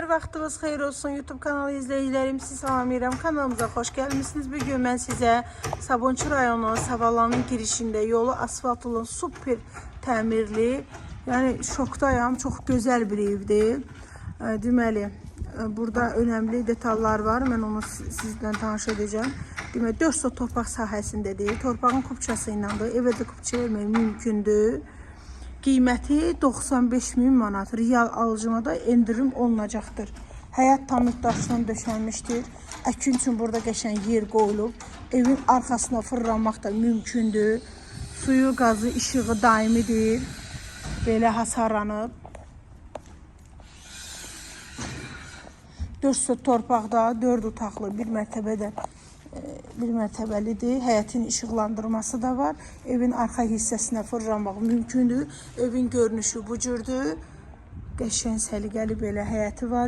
Hər vaxtınız xeyir olsun YouTube kanalı izləyicilərim. Sizi salamlayıram. Kanalımıza xoş gəlmisiniz. Bu gün mən sizə Sabunçu rayonu Savalanın girişində yolu asfalt olan super təmirli, yəni şokdayam. Çox gözəl bir evdir. Deməli, burada önəmli detallar var. Mən onu siz- sizlə tanış edəcəm. Deməli, 4 sot torpaq sahəsindədir. Torpağın kupçası iləndir. Evə də kupça vermək mümkündür. Qiyməti 95 min manat. Real alıcına da endirim olunacaqdır. Həyat tamir daşdan döşənmişdir. Əkin üçün burada qəşəng yer qoyulub. Evin arxasına fırlanmaq da mümkündür. Suyu, qazı, işığı daimidir. Belə hasarlanıb. 4 sot torpaqda 4 otaqlı bir mərtəbədə bir mərtəbəlidir. Həyətin işıqlandırması da var. Evin arxa hissəsinə fırlanmaq mümkündür. Evin görünüşü bu cürdür. Qəşəng səliqəli belə həyəti var.